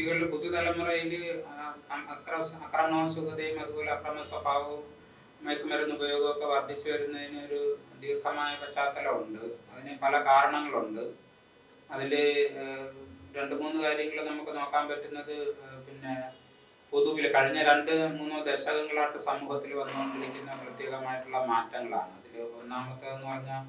കുട്ടികളിൽ പുതുതലമുറയിൽ അക്രമോത്സുകതയും അതുപോലെ അക്രമ സ്വഭാവവും മയക്കുമരുന്ന് ഉപയോഗമൊക്കെ വർദ്ധിച്ചു വരുന്നതിന് ഒരു ദീർഘമായ പശ്ചാത്തലമുണ്ട്. അതിന് പല കാരണങ്ങളുണ്ട്. അതിൽ രണ്ട് മൂന്ന് കാര്യങ്ങൾ നമുക്ക് നോക്കാൻ പറ്റുന്നത് പിന്നെ പൊതുവിൽ കഴിഞ്ഞ രണ്ട് മൂന്നോ ദശകങ്ങളായിട്ട് സമൂഹത്തിൽ വന്നുകൊണ്ടിരിക്കുന്ന പ്രത്യേകമായിട്ടുള്ള മാറ്റങ്ങളാണ്. അതിൽ ഒന്നാമത്തേതെന്ന് പറഞ്ഞാൽ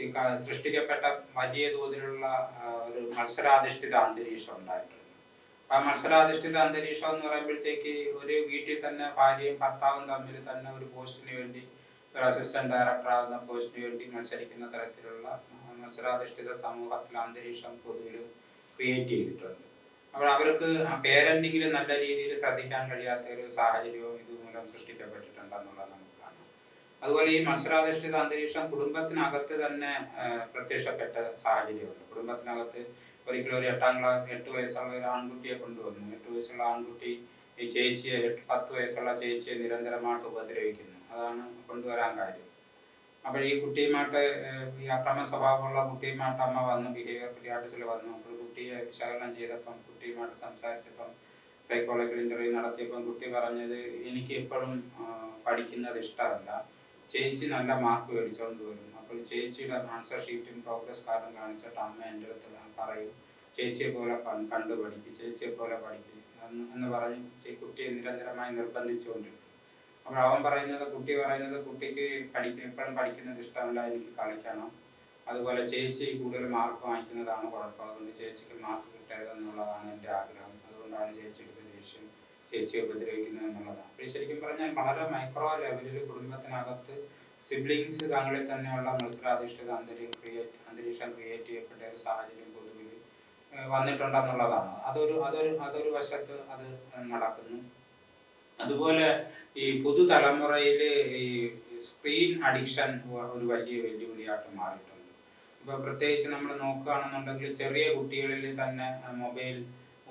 ഈ സൃഷ്ടിക്കപ്പെട്ട വലിയ തോതിലുള്ള ഒരു മത്സരാധിഷ്ഠിത അന്തരീക്ഷം ഉണ്ടായിട്ടുണ്ട്. ആ മത്സരാധിഷ്ഠിത അന്തരീക്ഷം എന്ന് പറയുമ്പോഴത്തേക്ക് ഒരു വീട്ടിൽ തന്നെ ഭാര്യയും ഭർത്താവും തമ്മിൽ തന്നെ ഒരു പോസ്റ്റിന് വേണ്ടി ഒരു അസിസ്റ്റന്റ് ഡയറക്ടർ ആകുന്ന പോസ്റ്റിന് വേണ്ടി മത്സരിക്കുന്ന തരത്തിലുള്ള മത്സരാധിഷ്ഠിത സമൂഹത്തിലെ അന്തരീക്ഷം പൊതുവിൽ ക്രിയേറ്റ് ചെയ്തിട്ടുണ്ട്. അപ്പോൾ അവർക്ക് പേരന്റിങ്ങിൽ നല്ല രീതിയിൽ ശ്രദ്ധിക്കാൻ കഴിയാത്ത ഒരു സാഹചര്യവും ഇതുമൂലം സൃഷ്ടിക്കപ്പെട്ടിട്ടുണ്ടെന്നുള്ളത് നമുക്ക് കാണാം. അതുപോലെ ഈ മത്സരാധിഷ്ഠിത അന്തരീക്ഷം കുടുംബത്തിനകത്ത് തന്നെ പ്രത്യക്ഷപ്പെട്ട സാഹചര്യമുണ്ട്. കുടുംബത്തിനകത്ത് ഒരിക്കലും ഒരു എട്ടാം ക്ലാസ് എട്ട് വയസ്സുള്ള ഒരു ആൺകുട്ടിയെ കൊണ്ടുവന്നു. എട്ട് വയസ്സുള്ള ആൺകുട്ടി ഈ ചേച്ചിയെ എട്ട് പത്ത് വയസ്സുള്ള ചേച്ചിയെ നിരന്തരമായിട്ട് ഉപദ്രവിക്കുന്നു. അതാണ് കൊണ്ടുവരാൻ കാര്യം. അപ്പോൾ ഈ കുട്ടിയുമായിട്ട് ഈ അക്രമ സ്വഭാവമുള്ള കുട്ടിയുമായിട്ട് അമ്മ വന്നു ബിഹേവിയർ പിരിയാട്ടിസിൽ വന്നു. അപ്പോൾ കുട്ടിയെ വിശകലനം ചെയ്തപ്പം കുട്ടിയുമായിട്ട് സംസാരിച്ചപ്പം സൈക്കോളജിക്കൽ ഇന്റർവ്യൂ നടത്തിയപ്പം കുട്ടി പറഞ്ഞത് എനിക്ക് എപ്പോഴും പഠിക്കുന്നത് ഇഷ്ടമല്ല. ചേച്ചി നല്ല മാർക്ക് മേടിച്ചുകൊണ്ട് വരും. അപ്പോൾ ചേച്ചിയുടെ ആൻസർ ഷീറ്റും പ്രോഗ്രസ് കാർഡും കാണിച്ചിട്ട് അമ്മ എന്റെ അടുത്ത് പറയും ചേച്ചിയെ പോലെ കണ്ടു പഠിക്കും ചേച്ചിയെ പോലെ പഠിക്കും. എന്ന് പറഞ്ഞ് കുട്ടിയെ നിരന്തരമായി നിർബന്ധിച്ചുകൊണ്ടിരുന്നു. അപ്പോൾ അവൻ പറയുന്നത് കുട്ടി പറയുന്നത് കുട്ടിക്ക് പഠിക്ക എപ്പോഴും പഠിക്കുന്നത് ഇഷ്ടമല്ല എനിക്ക് കളിക്കണം. അതുപോലെ ചേച്ചി കൂടുതൽ മാർക്ക് വാങ്ങിക്കുന്നതാണ് കുഴപ്പം. അതുകൊണ്ട് ചേച്ചിക്ക് മാർക്ക് കിട്ടരുതെന്നുള്ളതാണ് എന്റെ ആഗ്രഹം. അതുകൊണ്ടാണ് ചേച്ചിയുടെ ദേഷ്യം ചേച്ചിയെ ഉപദ്രവിക്കുന്നത് എന്നുള്ളതാണ്. അപ്പോൾ ശരിക്കും പറഞ്ഞാൽ വളരെ മൈക്രോ ലെവലിൽ കുടുംബത്തിനകത്ത് സിബ്ലിങ്സ് തങ്ങളിൽ തന്നെയുള്ള മത്സരാധിഷ്ഠിത അന്തരീക്ഷം ക്രിയേറ്റ് അന്തരീക്ഷം ക്രിയേറ്റ് ചെയ്യപ്പെട്ട ഒരു സാഹചര്യം പൊതുവിൽ വന്നിട്ടുണ്ടെന്നുള്ളതാണ്. അതൊരു അതൊരു അതൊരു വശത്ത് അത് നടക്കുന്നു. അതുപോലെ ഈ പുതുതലമുറയിൽ ഈ സ്ക്രീൻ അഡിക്ഷൻ ഒരു വലിയ വെല്ലുവിളിയായിട്ട് മാറിയിട്ടുണ്ട്. ഇപ്പോൾ പ്രത്യേകിച്ച് നമ്മൾ നോക്കുകയാണെന്നുണ്ടെങ്കിൽ ചെറിയ കുട്ടികളിൽ തന്നെ മൊബൈൽ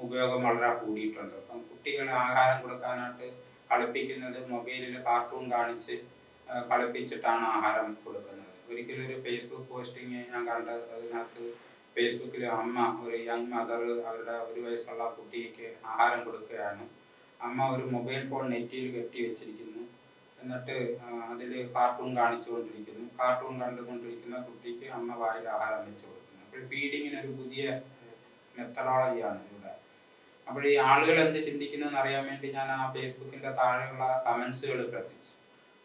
ഉപയോഗം വളരെ കൂടിയിട്ടുണ്ട്. അപ്പം കുട്ടികളെ ആഹാരം കൊടുക്കാനായിട്ട് കളിപ്പിക്കുന്നത് മൊബൈലിൽ കാർട്ടൂൺ കാണിച്ച് കളിപ്പിച്ചിട്ടാണ് ആഹാരം കൊടുക്കുന്നത്. ഒരിക്കലും ഒരു ഫേസ്ബുക്ക് പോസ്റ്റിങ് ഞാൻ കണ്ട അതിനകത്ത് ഫേസ്ബുക്കിൽ അമ്മ ഒരു യങ് മദർ അവരുടെ ഒരു വയസ്സുള്ള കുട്ടിക്ക് ആഹാരം കൊടുക്കുകയാണ്. അമ്മ ഒരു മൊബൈൽ ഫോൺ നെറ്റിയിൽ കെട്ടി വെച്ചിരിക്കുന്നു. എന്നിട്ട് അതിൽ കാർട്ടൂൺ കാണിച്ചുകൊണ്ടിരിക്കുന്നു. കാർട്ടൂൺ കണ്ടുകൊണ്ടിരിക്കുന്ന കുട്ടിക്ക് അമ്മ വായിൽ ആഹാരം വെച്ച് കൊടുക്കുന്നു. അപ്പോൾ ഫീഡിങ്ങിന് ഒരു പുതിയ മെത്തഡോളജിയാണ് ഇവിടെ. അപ്പോൾ ഈ ആളുകൾ എന്ത് ചിന്തിക്കുന്നതെന്ന് അറിയാൻ വേണ്ടി ഞാൻ ആ ഫേസ്ബുക്കിന്റെ താഴെയുള്ള കമന്റ്സുകൾ ശ്രദ്ധിച്ചു.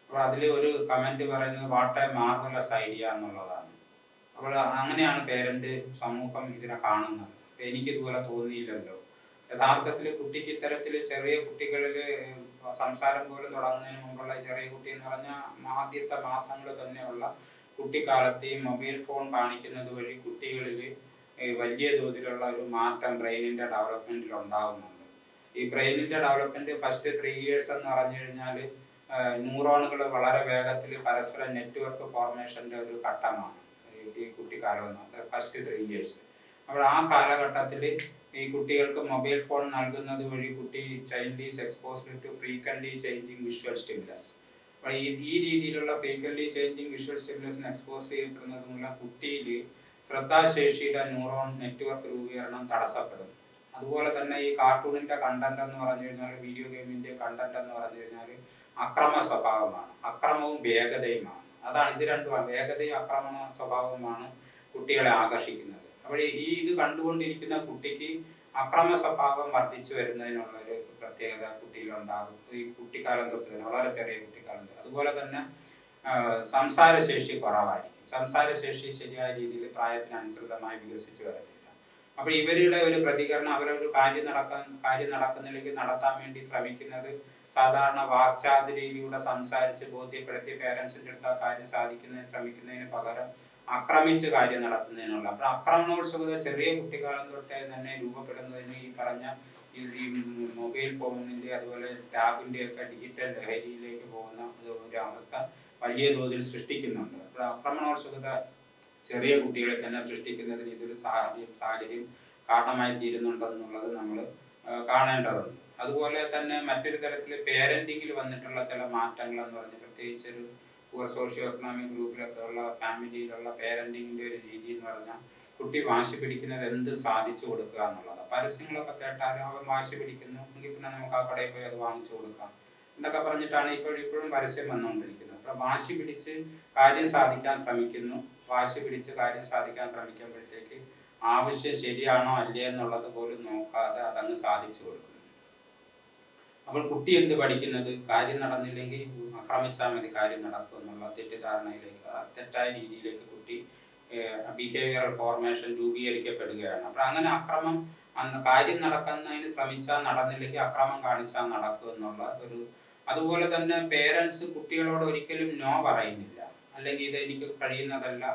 അപ്പോൾ അതിൽ ഒരു കമന്റ് പറയുന്നത് വാട്ട് എ മാർവലസ് ഐഡിയ എന്നുള്ളതാണ്. അപ്പോൾ അങ്ങനെയാണ് പേരന്റ് സമൂഹം ഇതിനെ കാണുന്നത്. എനിക്ക് ഇതുപോലെ തോന്നിയില്ലല്ലോ. യഥാർത്ഥത്തിൽ കുട്ടിക്ക് ഇത്തരത്തിൽ ചെറിയ കുട്ടികളിൽ സംസാരം പോലും തുടങ്ങുന്നതിന് മുമ്പുള്ള ചെറിയ കുട്ടി എന്ന് പറഞ്ഞാൽ ആദ്യത്തെ മാസങ്ങൾ തന്നെയുള്ള കുട്ടിക്കാലത്ത് ഈ മൊബൈൽ ഫോൺ കാണിക്കുന്നത് വഴി കുട്ടികളിൽ വലിയ തോതിലുള്ള ഒരു മാറ്റം ബ്രെയിനിന്റെ ഡെവലപ്മെന്റിൽ ഉണ്ടാകുന്നുണ്ട് ഈ ബ്രെയിനിന്റെ ഡെവലപ്മെന്റ് ഫസ്റ്റ് ത്രീ ഇയേഴ്സ് എന്ന് പറഞ്ഞു കഴിഞ്ഞാൽ ന്യൂറോണുകൾ വളരെ വേഗത്തിൽ പരസ്പരം നെറ്റ്വർക്ക് ഫോർമേഷന്റെ ഒരു ഘട്ടമാണ്. ഈ- കുട്ടിക്കാലം എന്ന് ഫസ്റ്റ് ത്രീ ഇയേഴ്സ് അപ്പോൾ ആ കാലഘട്ടത്തിൽ ഈ കുട്ടികൾക്ക് മൊബൈൽ ഫോൺ നൽകുന്നത് വഴി കുട്ടി child is exposed to frequently changing visual stimulus അപ്പോൾ ഈ രീതിയിലുള്ള ഫ്രീക്വൻലി ചേഞ്ചിങ് വിഷ്വൽ സ്റ്റിമുലസിന് എക്സ്പോസ് ചെയ്യപ്പെടുന്നത് മൂലം കുട്ടിയിൽ ശ്രദ്ധാശേഷിയുടെ ന്യൂറോൺ നെറ്റ്വർക്ക് രൂപീകരണം തടസ്സപ്പെടും. അതുപോലെ തന്നെ ഈ കാർട്ടൂണിന്റെ കണ്ടന്റ് എന്ന് പറഞ്ഞു കഴിഞ്ഞാൽ വീഡിയോ ഗെയിമിന്റെ കണ്ടന്റ് എന്ന് പറഞ്ഞു കഴിഞ്ഞാൽ അക്രമ സ്വഭാവമാണ്. അക്രമവും വേഗതയുമാണ്. അതാണ് ഇത് രണ്ടുമാണ് വേഗതയും അക്രമ സ്വഭാവവുമാണ് കുട്ടികളെ ആകർഷിക്കുന്നത്. അപ്പോൾ ഈ ഇത് കണ്ടുകൊണ്ടിരിക്കുന്ന കുട്ടിക്ക് അക്രമ സ്വഭാവം വർദ്ധിച്ചു വരുന്നതിനുള്ള ഒരു പ്രത്യേകത കുട്ടിയിലുണ്ടാകും. ഈ കുട്ടിക്കാലം തൊട്ട് തന്നെ വളരെ ചെറിയ കുട്ടിക്കാലം അതുപോലെ തന്നെ സംസാരശേഷി കുറവായിരിക്കും. സംസാരശേഷി ശരിയായ രീതിയിൽ പ്രായത്തിനനുസൃതമായി വികസിച്ചു വരത്തില്ല. അപ്പോൾ ഇവരുടെ ഒരു പ്രതികരണം അവരൊരു കാര്യം നടക്കാൻ കാര്യം നടക്കുന്നില്ലെങ്കിൽ നടത്താൻ വേണ്ടി ശ്രമിക്കുന്നത് സാധാരണ വാക്ചാതുരിയിലൂടെ സംസാരിച്ച് ബോധ്യപ്പെടുത്തി പേരൻസിന്റെ അടുത്ത് ആ കാര്യം സാധിക്കുന്നതിന് ശ്രമിക്കുന്നതിന് പകരം ആക്രമിച്ച് കാര്യം നടത്തുന്നതിനുള്ള. അപ്പോൾ ആക്രമണോത്സുകത ചെറിയ കുട്ടിക്കാലം തൊട്ടേ തന്നെ രൂപപ്പെടുന്നതിന് ഈ പറഞ്ഞ ഈ മൊബൈൽ ഫോണിന്റെ അതുപോലെ ടാബിന്റെ ഒക്കെ ഡിജിറ്റൽ ലഹരിയിലേക്ക് പോകുന്ന ഒരു അവസ്ഥ വലിയ തോതിൽ സൃഷ്ടിക്കുന്നുണ്ട്. അപ്പോൾ ആക്രമണോത്സുകത ചെറിയ കുട്ടികളെ തന്നെ സൃഷ്ടിക്കുന്നതിന് ഇതൊരു സാഹചര്യം സാഹചര്യം കാരണമായി തീരുന്നുണ്ടെന്നുള്ളത് നമ്മൾ കാണേണ്ടതുണ്ട്. അതുപോലെ തന്നെ മറ്റൊരു തരത്തിൽ പേരന്റിങ്ങിൽ വന്നിട്ടുള്ള ചില മാറ്റങ്ങൾ എന്ന് പറഞ്ഞാൽ പ്രത്യേകിച്ച് ഒരു സോഷ്യോ എക്കണോമിക് ഗ്രൂപ്പിലൊക്കെ ഉള്ള ഫാമിലിയിലുള്ള പേരന്റിങ്ങിന്റെ ഒരു രീതി എന്ന് പറഞ്ഞാൽ കുട്ടി വാശി പിടിക്കുന്നത് എന്ത് സാധിച്ചു കൊടുക്കുക എന്നുള്ളത്. പരസ്യങ്ങളൊക്കെ കേട്ടാൽ അവൻ വാശി പിടിക്കുന്നു എങ്കിൽ പിന്നെ നമുക്ക് ആ കടയിൽ പോയി അത് വാങ്ങിച്ചു കൊടുക്കാം. എന്നൊക്കെ പറഞ്ഞിട്ടാണ് ഇപ്പോൾ ഇപ്പോഴും പരസ്യം വന്നുകൊണ്ടിരിക്കുന്നത്. വാശി പിടിച്ച് കാര്യം സാധിക്കാൻ ശ്രമിക്കുന്നു. വാശി പിടിച്ച് കാര്യം സാധിക്കാൻ ശ്രമിക്കുമ്പോഴത്തേക്ക് ആവശ്യം ശരിയാണോ അല്ലേ എന്നുള്ളത് പോലും നോക്കാതെ അതങ്ങ് സാധിച്ചു കൊടുക്കുന്നു. അപ്പോൾ കുട്ടി എന്ത് പഠിക്കുന്നത്? കാര്യം നടന്നില്ലെങ്കിൽ ആക്രമിച്ചാൽ മതി കാര്യം നടക്കും എന്നുള്ള തെറ്റിദ്ധാരണയിലേക്ക് തെറ്റായ രീതിയിലേക്ക് കുട്ടി ബിഹേവിയറൽ ഫോർമേഷൻ രൂപീകരിക്കപ്പെടുകയാണ്. അപ്പോൾ അങ്ങനെ അക്രമം അന്ന് കാര്യം നടക്കുന്നതിന് ശ്രമിച്ചാൽ നടന്നില്ലെങ്കിൽ അക്രമം കാണിച്ചാൽ നടക്കും എന്നുള്ള ഒരു അതുപോലെ തന്നെ പേരൻസ് കുട്ടികളോട് ഒരിക്കലും നോ പറയുന്നില്ല. അല്ലെങ്കിൽ ഇത് എനിക്ക് കഴിയുന്നതല്ല.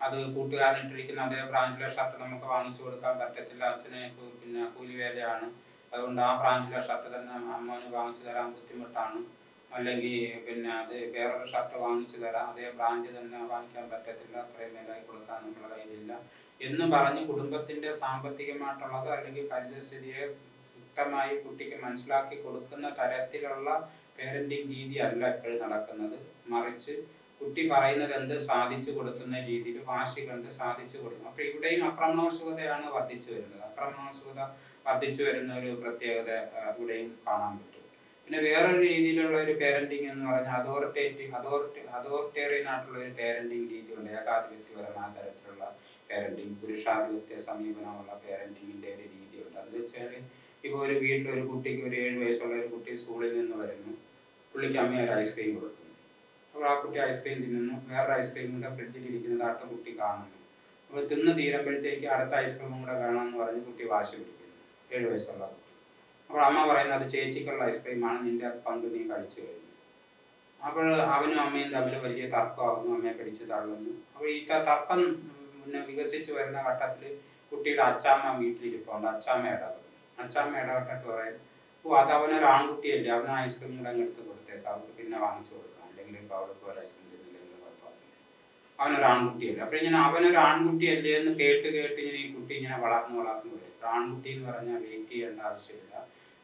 അത് കൂട്ടുകാരനിട്ടിരിക്കുന്ന അതേ ബ്രാൻഡിലെ ഷർട്ട് നമുക്ക് വാങ്ങിച്ചു കൊടുക്കാൻ പറ്റത്തില്ല. അച്ഛനെ പിന്നെ കൂലി വേലയാണ് അതുകൊണ്ട് ആ ബ്രാൻഡിലെ ഷർട്ട് തന്നെ അമ്മന് വാങ്ങിച്ചു തരാൻ ബുദ്ധിമുട്ടാണ്. അല്ലെങ്കിൽ പിന്നെ അത് വേറൊരു ഷർട്ട് വാങ്ങിച്ചു തരാം. അതേ ബ്രാൻഡ് തന്നെ വാങ്ങിക്കാൻ പറ്റത്തില്ല. അത്രയും വിലയായി കൊടുക്കാൻ നമ്മുടെ കയ്യിലില്ല. എന്ന് പറഞ്ഞ് കുടുംബത്തിന്റെ സാമ്പത്തികമായിട്ടുള്ളത് അല്ലെങ്കിൽ പരിതസ്ഥിതിയെ വ്യക്തമായി കുട്ടിക്ക് മനസ്സിലാക്കി കൊടുക്കുന്ന തരത്തിലുള്ള പേരന്റിങ് രീതി അല്ല ഇപ്പോഴും നടക്കുന്നത്. മറിച്ച് കുട്ടി പറയുന്നത് എന്ത് സാധിച്ചു കൊടുക്കുന്ന രീതിയിൽ വാശി കണ്ട് സാധിച്ചു കൊടുക്കും അപ്പൊ ഇവിടെയും ആക്രമണോത്സുകതയാണ് വർദ്ധിച്ചു വരുന്നത്. ആക്രമണോത്സുകത വർദ്ധിച്ചു വരുന്ന ഒരു പ്രത്യേകത ഇവിടെയും കാണാൻ പറ്റും. പിന്നെ വേറൊരു രീതിയിലുള്ള ഒരു പേരന്റിങ് എന്ന് പറഞ്ഞാൽ അതോറിറ്റേറ്റീവ് അതോറിറ്റി അതോറിറ്റേറിയൻ ആയിട്ടുള്ള ഒരു പേരന്റിങ് രീതിയുണ്ട്. ഏകാധിപത്യപരമായ തരത്തിലുള്ള പേരന്റിങ് പുരുഷാധിപത്യ സമീപനമുള്ള പേരന്റിങ്ങിന്റെ ഒരു രീതിയുണ്ട്. അത് വെച്ചാൽ ഇപ്പോൾ ഒരു വീട്ടിൽ ഒരു കുട്ടിക്ക് ഒരു ഏഴ് വയസ്സുള്ള ഒരു കുട്ടി സ്കൂളിൽ നിന്ന് വരുന്നു. പുള്ളിക്ക് അമ്മ ഒരു ഐസ്ക്രീം കൊടുക്കുന്നു. അപ്പോൾ ആ കുട്ടി ഐസ്ക്രീം തിന്നുന്നു. വേറൊരു ഐസ്ക്രീം കൂടെ ഫ്രിഡ്ജിൽ ഇരിക്കുന്നത് അടുത്ത കുട്ടി കാണുന്നു. അപ്പോൾ തിന്ന് തീരുമ്പോഴത്തേക്ക് അടുത്ത ഐസ്ക്രീമും കൂടെ വേണമെന്ന് പറഞ്ഞ് കുട്ടി വാശി പിടിക്കുന്നു. ഏഴ് വയസ്സുള്ള കുട്ടി. അപ്പോൾ അമ്മ പറയുന്നത് അത് ചേച്ചിക്കുള്ള ഐസ്ക്രീമാണ് നിന്റെ പങ്ക് നീ കഴിച്ചു കഴിഞ്ഞു. അപ്പോൾ അവനും അമ്മയും തമ്മിൽ വലിയ തർക്കമാകുന്നു. അമ്മയെ പിടിച്ച് തള്ളുന്നു. അപ്പോൾ ഈ തർക്കം പിന്നെ വികസിച്ച് വരുന്ന ഘട്ടത്തിൽ കുട്ടിയുടെ അച്ചാമ്മ വീട്ടിലിരിപ്പുണ്ട്. അച്ചാമ്മ ഇടപെടും അച്ചാമ്മ ഇടപെട്ടിട്ട് പറയും ഓ അത് അവനൊരു ആൺകുട്ടിയല്ലേ. അവൻ ഐസ്ക്രീം കൂടെ അങ്ങ് എടുത്ത് കൊടുത്തേക്ക് അവർക്ക് പിന്നെ വാങ്ങിച്ചു കൊടുക്കാം അല്ലെങ്കിൽ ഇപ്പോൾ അവൾക്ക് ഒരു ഐസ്ക്രീം തിന്നില്ലെങ്കിൽ കുഴപ്പമില്ല അവനൊരു ആൺകുട്ടിയല്ലേ. അപ്പൊ ഇങ്ങനെ അവനൊരു ആൺകുട്ടിയല്ലേ എന്ന് കേട്ട് കേട്ട് ഇങ്ങനെ ഈ കുട്ടി ഇങ്ങനെ വളർന്നു വളർന്നു വരും. ആൺകുട്ടി എന്ന് പറഞ്ഞാൽ വെയിറ്റ് ചെയ്യേണ്ട ആവശ്യമില്ല.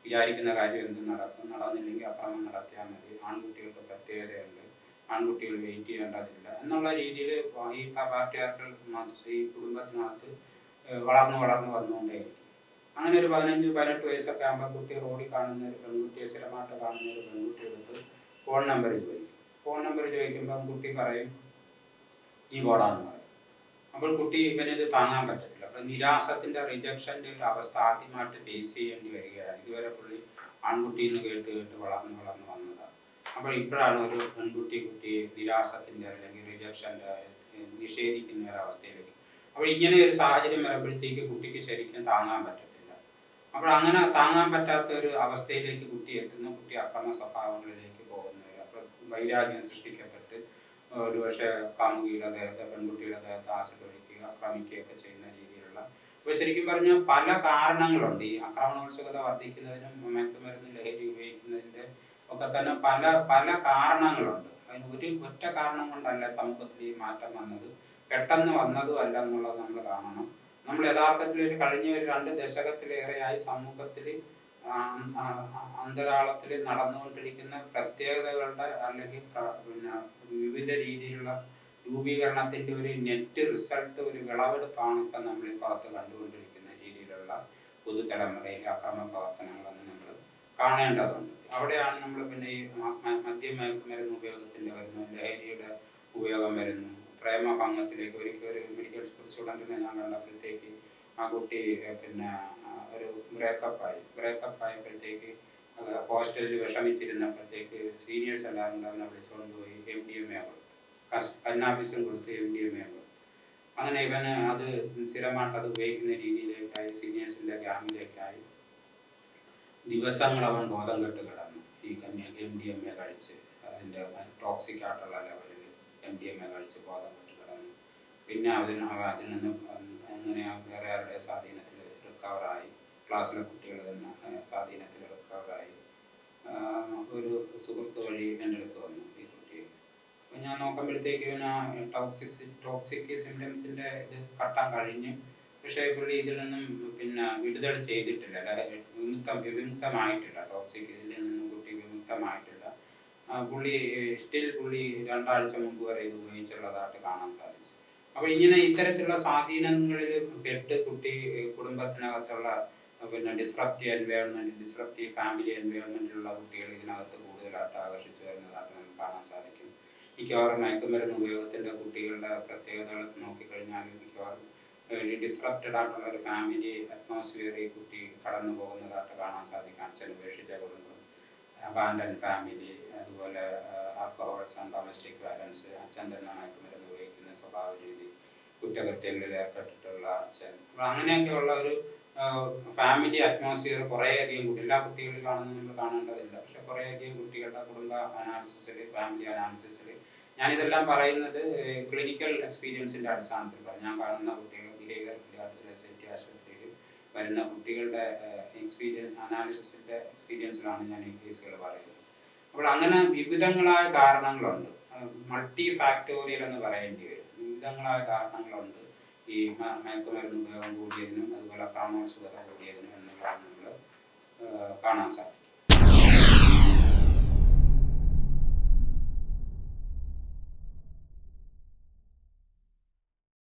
വിചാരിക്കുന്ന കാര്യം എന്ത് നടക്കും. നടന്നില്ലെങ്കിൽ അക്രമം നടത്തിയാൽ മതി. ആൺകുട്ടികൾക്ക് പ്രത്യേകതയുണ്ട്. ആൺകുട്ടികൾ വെയിറ്റ് ചെയ്യേണ്ടതില്ല. എന്നുള്ള രീതിയിൽ ഈ പാർട്ടിയാക്കൾ ഈ കുടുംബത്തിനകത്ത് വളർന്നു വളർന്നു വന്നുകൊണ്ടേയിരിക്കും. അങ്ങനെ ഒരു പതിനഞ്ച് പതിനെട്ട് വയസ്സൊക്കെ ആകുമ്പോൾ കുട്ടി റോഡിൽ കാണുന്ന ഒരു പെൺകുട്ടിയെ സ്ഥിരമായിട്ട് കാണുന്ന ഒരു പെൺകുട്ടി എടുത്ത് ഫോൺ നമ്പർ ചോദിക്കും. ഫോൺ നമ്പർ ചോദിക്കുമ്പോൾ കുട്ടി പറയും നീ പോടാന്ന് പറയും. അപ്പോൾ കുട്ടി ഇവനിത് താങ്ങാൻ പറ്റത്തില്ല. അപ്പോൾ നിരാശത്തിന്റെ റിജക്ഷന്റെ ഒരു അവസ്ഥ ആദ്യമായിട്ട് ഫേസ് ചെയ്യേണ്ടി വരികയാണ്. ഇതുവരെ പുള്ളി ആൺകുട്ടി എന്ന് കേട്ട് കേട്ട് വളർന്ന് വളർന്ന് വന്നതാണ് അപ്പോൾ ഇപ്പോഴാണ് ഒരു പെൺകുട്ടി കുട്ടിയെ നിരാശത്തിന്റെ അല്ലെങ്കിൽ റിജക്ഷന്റെ നിഷേധിക്കുന്ന ഒരു അവസ്ഥയിലേക്ക്. അപ്പോൾ ഇങ്ങനെ ഒരു സാഹചര്യം വരുമ്പോഴത്തേക്ക് കുട്ടിക്ക് ശരിക്കും താങ്ങാൻ പറ്റത്തില്ല. അപ്പോൾ അങ്ങനെ താങ്ങാൻ പറ്റാത്ത ഒരു അവസ്ഥയിലേക്ക് കുട്ടി എത്തുന്നു. കുട്ടി അക്രമ സ്വഭാവങ്ങളിലേക്ക് പോകുന്നു. അപ്പോൾ വൈരാഗ്യം സൃഷ്ടിക്കപ്പെട്ട് ഒരു പക്ഷേ കാമുകിയുടെ ദേഹത്തെ പെൺകുട്ടിയുടെ ദേഹത്തെ ആസിഡ് ഒഴിക്കുക ആക്രമിക്കുകയൊക്കെ ചെയ്യുന്ന രീതിയിലുള്ള അപ്പോൾ ശരിക്കും പറഞ്ഞാൽ പല കാരണങ്ങളുണ്ട്. ഈ ആക്രമണോത്സുകത വർദ്ധിക്കുന്നതിനും മയക്കുമരുന്ന് ലഹരി ഉപയോഗിക്കുന്നതിന്റെ ഒക്കെ തന്നെ പല പല കാരണങ്ങളുണ്ട്. അതിന് ഒരു ഒറ്റ കാരണം കൊണ്ടല്ല സമൂഹത്തിൽ ഈ മാറ്റം വന്നത്. പെട്ടെന്ന് വന്നതും അല്ല എന്നുള്ളത് നമ്മൾ കാണണം. നമ്മൾ യഥാർത്ഥത്തിൽ ഒരു കഴിഞ്ഞ ഒരു രണ്ട് ദശകത്തിലേറെയായി സമൂഹത്തിൽ അന്തരാളത്തിൽ നടന്നുകൊണ്ടിരിക്കുന്ന പ്രത്യേകതകളുടെ അല്ലെങ്കിൽ പിന്നെ വിവിധ രീതിയിലുള്ള രൂപീകരണത്തിന്റെ ഒരു നെറ്റ് റിസൾട്ട് ഒരു വിളവെടുപ്പാണ് ഇപ്പം നമ്മൾ പുറത്ത് കണ്ടുകൊണ്ടിരിക്കുന്ന രീതിയിലുള്ള പുതുതലമുറയിലെ അക്രമ പ്രവർത്തനങ്ങളെന്ന് നമ്മൾ കാണേണ്ടതുണ്ട്. അവിടെയാണ് നമ്മൾ പിന്നെ ഈ മദ്യമയക്കുമരുന്ന് ഉപയോഗത്തിന്റെ വരുന്നു ലഹരിയുടെ ഉപയോഗം വരുന്നു പ്രേമഭംഗത്തിലേക്ക് ഒരിക്കൽ ഒരു മെഡിക്കൽ സ്റ്റുഡന്റിനെ ഞാൻ കണ്ടപ്പോഴത്തേക്ക് ആ കുട്ടി പിന്നെ ഒരു ബ്രേക്കപ്പായി ബ്രേക്കപ്പ് ആയപ്പോഴത്തേക്ക് ഹോസ്റ്റലിൽ വിഷമിച്ചിരുന്നപ്പോഴത്തേക്ക് സീനിയേഴ്സ് എല്ലാവരും കൂടെ അവനെ വിളിച്ചുകൊണ്ട് പോയി എം ഡി എം എ കൊടുത്തു. കസ് കന്നാഫീസും കൊടുത്ത് എം ഡി എം എ കൊടുത്തു. അങ്ങനെ ഇവന് അത് സ്ഥിരമായിട്ട് അത് ഉപയോഗിക്കുന്ന രീതിയിലേക്കായി സീനിയേഴ്സിന്റെ ഗ്യാമിലേക്കായി ദിവസങ്ങൾ അവൻ ബോധം കെട്ട് കിടന്നു. ഈ കന്യാ എം ഡി എം എ കഴിച്ച് അതിന്റെ ടോക്സിക് ആയിട്ടുള്ള ലെവലിൽ എം ഡി എം എ കഴിച്ച് ബോധം കെട്ട് കിടന്നു. പിന്നെ അതിന് അതിൽ നിന്ന് അങ്ങനെ വേറെ ആരുടെ സ്വാധീനത്തിൽ റിക്കവറായി ക്ലാസ്സിലെ കുട്ടികൾ തന്നെ സ്വാധീനത്തിൽ റിക്കവറായി ഒരു സുഹൃത്ത് വഴി എന്റെ അടുത്ത് വന്നു ഈ കുട്ടിയെ അപ്പം ഞാൻ നോക്കുമ്പോഴത്തേക്ക് ഇവന് ടോക്സിക് ടോക്സിക് സിംറ്റംസിന്റെ ഇത് കട്ടാൻ കഴിഞ്ഞ് പക്ഷേ പുള്ളി ഇതിൽ നിന്നും പിന്നെ വിടുതൽ ചെയ്തിട്ടില്ല. വിമുക്തം വിമുക്തമായിട്ടില്ല. ടോക്സിക് ഇതിൽ നിന്നും കുട്ടി വിമുക്തമായിട്ടില്ല. പുള്ളി സ്റ്റിൽ പുള്ളി രണ്ടാഴ്ച മുമ്പ് വരെ ഇത് ഉപയോഗിച്ചുള്ളതായിട്ട് കാണാൻ സാധിച്ചു. അപ്പോൾ ഇങ്ങനെ ഇത്തരത്തിലുള്ള സ്വാധീനങ്ങളിൽ പെട്ട് കുട്ടി കുടുംബത്തിനകത്തുള്ള പിന്നെ ഡിസ്റപ്റ്റീവ് എൻവയോൺമെന്റ് ഡിസ്റപ്റ്റീവ് ഫാമിലി എൻവയോൺമെന്റിലുള്ള കുട്ടികൾ ഇതിനകത്ത് കൂടുതലായിട്ട് ആകർഷിച്ചു വരുന്നതായിട്ട് നമുക്ക് കാണാൻ സാധിക്കും. മിക്കവാറും മയക്കുമരുന്ന് ഉപയോഗത്തിന്റെ കുട്ടികളുടെ പ്രത്യേകതകൾ നോക്കിക്കഴിഞ്ഞാൽ മിക്കവാറും ഡിസ്റപ്റ്റഡ് ആയിട്ടുള്ള ഒരു ഫാമിലി അറ്റ്മോസ്ഫിയർ ഈ കുട്ടി കടന്നു പോകുന്നതായിട്ട് കാണാൻ സാധിക്കും. അച്ഛൻ ഉപേക്ഷിച്ച കുടുംബം അബാൻഡൻ ഫാമിലി അതുപോലെ ആൽക്കഹോൾസ് ആൻഡ് ഡൊമസ്റ്റിക് വയലൻസ് അച്ഛൻ തന്നെ മയക്കുമരുന്ന് ഉപയോഗിക്കുന്ന സ്വഭാവ രീതി കുറ്റകൃത്യങ്ങളിൽ ഏർപ്പെട്ടിട്ടുള്ള അച്ഛൻ. അങ്ങനെയൊക്കെയുള്ള ഒരു ഫാമിലി അറ്റ്മോസ്ഫിയർ കുറേയധികം കുട്ടി എല്ലാ കുട്ടികളിലും ആണെന്ന് നമ്മൾ കാണേണ്ടതില്ല. പക്ഷെ കുറേയധികം കുട്ടികളുടെ കുടുംബ അനാലിസിസിൽ ഫാമിലി അനാലിസിസിൽ ഞാനിതെല്ലാം പറയുന്നത് ക്ലിനിക്കൽ എക്സ്പീരിയൻസിന്റെ അടിസ്ഥാനത്തിൽ. ഞാൻ കാണുന്ന കുട്ടികൾ ബിഹേവിയർ വരുന്ന കുട്ടികളുടെ എക്സ്പീരിയൻസ് അനാലിസിസിന്റെ എക്സ്പീരിയൻസിലാണ് ഞാൻ ഈ കേസുകൾ പറയുന്നത്. അപ്പോൾ അങ്ങനെ വിവിധങ്ങളായ കാരണങ്ങളുണ്ട്. മൾട്ടി ഫാക്ടോറിയൽ എന്ന് പറയേണ്ടി വരും. വിവിധങ്ങളായ കാരണങ്ങളുണ്ട്. ഈ മയക്കുമരുന്ന് ഉപയോഗം കൂടിയതിനും അതുപോലെ ക്രമോത്സുകത കൂടിയതിനും എന്നുള്ളത് നമ്മൾ കാണാൻ സാധിക്കും.